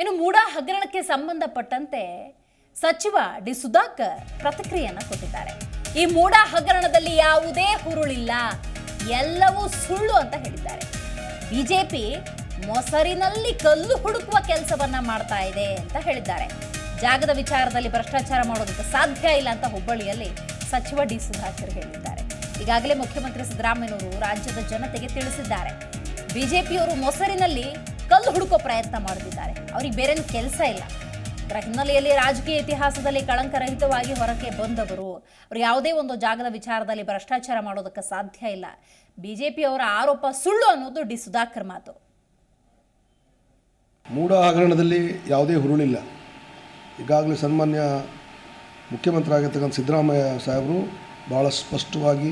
ಇನ್ನು ಮೂಡಾ ಹಗರಣಕ್ಕೆ ಸಂಬಂಧಪಟ್ಟಂತೆ ಸಚಿವ ಡಿ ಸುಧಾಕರ್ ಪ್ರತಿಕ್ರಿಯೆಯನ್ನು ಕೊಟ್ಟಿದ್ದಾರೆ. ಈ ಮೂಡಾ ಹಗರಣದಲ್ಲಿ ಯಾವುದೇ ಹುರುಳಿಲ್ಲ, ಎಲ್ಲವೂ ಸುಳ್ಳು ಅಂತ ಹೇಳಿದ್ದಾರೆ. ಬಿಜೆಪಿ ಮೊಸರಿನಲ್ಲಿ ಕಲ್ಲು ಹುಡುಕುವ ಕೆಲಸವನ್ನ ಮಾಡ್ತಾ ಇದೆ ಅಂತ ಹೇಳಿದ್ದಾರೆ. ಜಾಗದ ವಿಚಾರದಲ್ಲಿ ಭ್ರಷ್ಟಾಚಾರ ಮಾಡೋದಕ್ಕೆ ಸಾಧ್ಯ ಇಲ್ಲ ಅಂತ ಹುಬ್ಬಳ್ಳಿಯಲ್ಲಿ ಸಚಿವ ಡಿ ಸುಧಾಕರ್ ಹೇಳಿದ್ದಾರೆ. ಈಗಾಗಲೇ ಮುಖ್ಯಮಂತ್ರಿ ಸಿದ್ದರಾಮಯ್ಯನವರು ರಾಜ್ಯದ ಜನತೆಗೆ ತಿಳಿಸಿದ್ದಾರೆ. ಬಿಜೆಪಿಯವರು ಮೊಸರಿನಲ್ಲಿ ಕಲ್ಲು ಹುಡುಕೋ ಪ್ರಯತ್ನ ಮಾಡುತ್ತಿದ್ದಾರೆ. ಅವ್ರಿಗೆ ಬೇರೆ ಕೆಲಸ ಇಲ್ಲ. ಅದರ ಹಿನ್ನೆಲೆಯಲ್ಲಿ ರಾಜಕೀಯ ಇತಿಹಾಸದಲ್ಲಿ ಕಳಂಕರಹಿತವಾಗಿ ಹೊರಕ್ಕೆ ಬಂದವರು, ಅವರು ಯಾವುದೇ ಒಂದು ಜಾಗದ ವಿಚಾರದಲ್ಲಿ ಭ್ರಷ್ಟಾಚಾರ ಮಾಡೋದಕ್ಕೆ ಸಾಧ್ಯ ಇಲ್ಲ. ಬಿಜೆಪಿಯವರ ಆರೋಪ ಸುಳ್ಳು ಅನ್ನೋದು ಡಿ ಸುಧಾಕರ್ ಮಾತು. ಮೂಡ ಹಗರಣದಲ್ಲಿ ಯಾವುದೇ ಹುರುಳಿಲ್ಲ. ಈಗಾಗಲೇ ಸನ್ಮಾನ್ಯ ಮುಖ್ಯಮಂತ್ರಿ ಆಗಿರ್ತಕ್ಕಂಥ ಸಿದ್ದರಾಮಯ್ಯ ಸಾಹೇಬರು ಭಾಳ ಸ್ಪಷ್ಟವಾಗಿ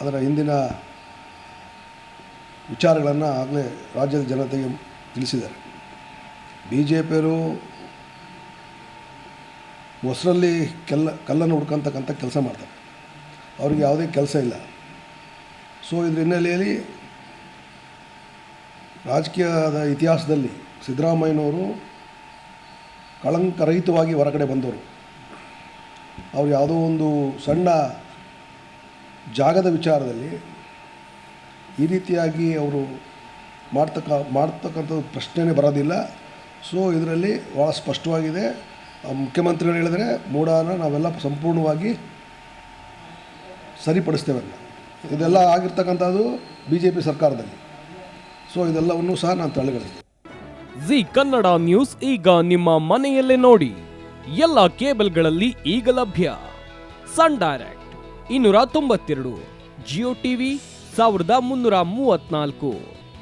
ಅದರ ಹಿಂದಿನ ವಿಚಾರಗಳನ್ನು ಆಗಲೇ ರಾಜ್ಯದ ಜನತೆಗೆ ತಿಳಿಸಿದ್ದಾರೆ. ಬಿ ಜೆ ಪಿಯವರು ಮೊಸರಲ್ಲಿ ಕೆಲ್ಲ, ಕಲ್ಲನ್ನು ಹುಡ್ಕೊಂತಕ್ಕಂಥ ಕೆಲಸ ಮಾಡ್ತಾರೆ. ಅವ್ರಿಗೆ ಯಾವುದೇ ಕೆಲಸ ಇಲ್ಲ. ಸೊ, ಇದ್ರ ಹಿನ್ನೆಲೆಯಲ್ಲಿ ರಾಜಕೀಯದ ಇತಿಹಾಸದಲ್ಲಿ ಸಿದ್ದರಾಮಯ್ಯನವರು ಕಳಂಕರಹಿತವಾಗಿ ಹೊರಗಡೆ ಬಂದವರು. ಅವ್ರು ಯಾವುದೋ ಒಂದು ಸಣ್ಣ ಜಾಗದ ವಿಚಾರದಲ್ಲಿ ಈ ರೀತಿಯಾಗಿ ಅವರು ಮಾಡ್ತಕ್ಕ, ಮಾಡ್ತಕ್ಕಂಥದ್ದು ಪ್ರಶ್ನೆನೇ ಬರೋದಿಲ್ಲ. ಸೊ ಇದರಲ್ಲಿ ಭಾಳ ಸ್ಪಷ್ಟವಾಗಿದೆ. ಮುಖ್ಯಮಂತ್ರಿಗಳು ಹೇಳಿದರೆ ಮೂಡಾನ ನಾವೆಲ್ಲ ಸಂಪೂರ್ಣವಾಗಿ ಸರಿಪಡಿಸ್ತೇವೆ ಇದೆಲ್ಲ ಆಗಿರ್ತಕ್ಕಂಥದ್ದು ಬಿ ಜೆ ಪಿ ಸರ್ಕಾರದಲ್ಲಿ. ಸೊ ಇದೆಲ್ಲವನ್ನು ಸಹ ನಾನು ತಳ್ಳಿಗಳಿಸ್ತೇನೆ ಜಿ ಕನ್ನಡ ನ್ಯೂಸ್ ಈಗ ನಿಮ್ಮ ಮನೆಯಲ್ಲೇ ನೋಡಿ. ಎಲ್ಲ ಕೇಬಲ್ಗಳಲ್ಲಿ ಈಗ ಲಭ್ಯ. ಸನ್ ಡೈರೆಕ್ಟ್ ಇನ್ನೂರ ತೊಂಬತ್ತೆರಡು, ಜಿಯೋ ಟಿವಿ ಸಾವಿರದ ಮುನ್ನೂರ ಮೂವತ್ನಾಲ್ಕು